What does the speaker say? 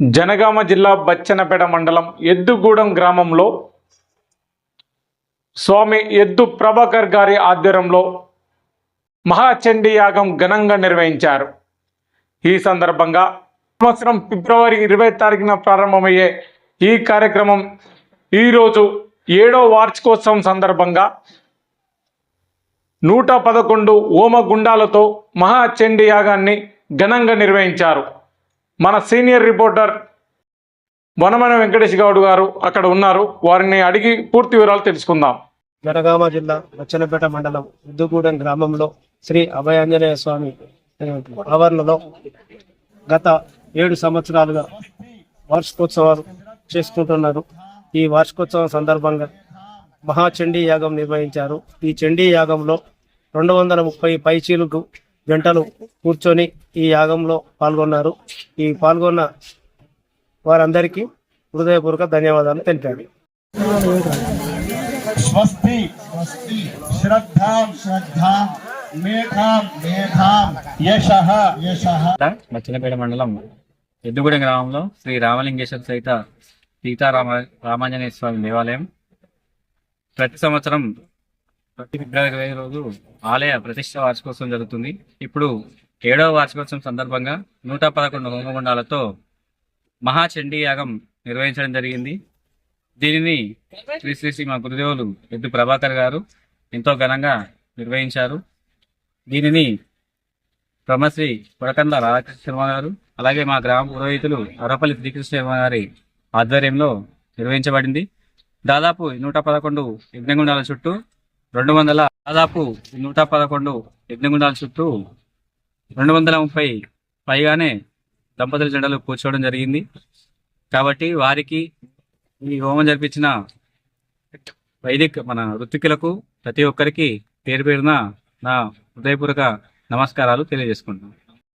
జనగామ జిల్లా బచ్చనపేట మండలం ఎద్దుగూడెం గ్రామంలో స్వామి ఎద్దు ప్రభాకర్ గారి ఆధ్వర్యంలో మహాచండీ యాగం ఘనంగా నిర్వహించారు. ఈ సందర్భంగా సంవత్సరం ఫిబ్రవరి ఇరవై తారీఖున ప్రారంభమయ్యే ఈ కార్యక్రమం ఈరోజు ఏడో వార్షికోత్సవం సందర్భంగా నూట పదకొండు హోమగుండాలతో మహాచండీ యాగాన్ని ఘనంగా నిర్వహించారు. మన సీనియర్ రిపోర్టర్ వనమన వెంకటేష్ గౌడ్ గారు అక్కడ ఉన్నారు. వారిని అడిగి పూర్తి వివరాలు తెలుసుకుందాం. జనగామ జిల్లా బచ్చనపేట మండలం ఉద్దుగూడెం గ్రామంలో శ్రీ అభయాంజనేయ స్వామి ఆవరణలో గత ఏడు సంవత్సరాలుగా వార్షికోత్సవాలు చేసుకుంటున్నారు. ఈ వార్షికోత్సవం సందర్భంగా మహాచండీ యాగం నిర్వహించారు. ఈ చండీ యాగంలో రెండు వందల ముప్పై పైచీలకు జంటలు కూర్చొని ఈ యాగంలో పాల్గొన్నారు. ఈ పాల్గొన్న వారందరికీ హృదయపూర్వక ధన్యవాదాలు తెలిపాడు స్వస్తి మచ్చినపేట మండలం ఎద్దుగూడెం గ్రామంలో శ్రీ రామలింగేశ్వర సహిత సీతారామ రామాంజనేయ స్వామి దేవాలయం. ప్రతి సంవత్సరం ప్రతి ఫిబ్రవరి ఇరవై రోజు ఆలయ ప్రతిష్ట వార్షికోత్సవం జరుగుతుంది. ఇప్పుడు ఏడవ వార్షికోత్సవం సందర్భంగా నూట పదకొండు హోమగుండాలతో మహాచండీ యాగం నిర్వహించడం జరిగింది. దీనిని శ్రీ శ్రీ శ్రీ మా గురుదేవులు ఎద్దు ప్రభాకర్ గారు ఎంతో ఘనంగా నిర్వహించారు. దీనిని బ్రహ్మశ్రీ కొడకంద రాధాకృష్ణ శర్మ గారు అలాగే మా గ్రామ పురోహితులు అరపల్లి శ్రీకృష్ణ గారి ఆధ్వర్యంలో నిర్వహించబడింది. దాదాపు నూట పదకొండు యజ్ఞగుండాల చుట్టూ రెండు వందల దాదాపు నూట పదకొండు యజ్ఞగుండాల చుట్టూ రెండు వందల ముప్పై పైగానే దంపతుల జెండాలు కూర్చోవడం జరిగింది. కాబట్టి వారికి ఈ హోమం జరిపించిన వైదిక మన వృత్తికులకు ప్రతి ఒక్కరికి పేరు పేరున నా హృదయపూర్వక నమస్కారాలు తెలియజేసుకుంటున్నాను.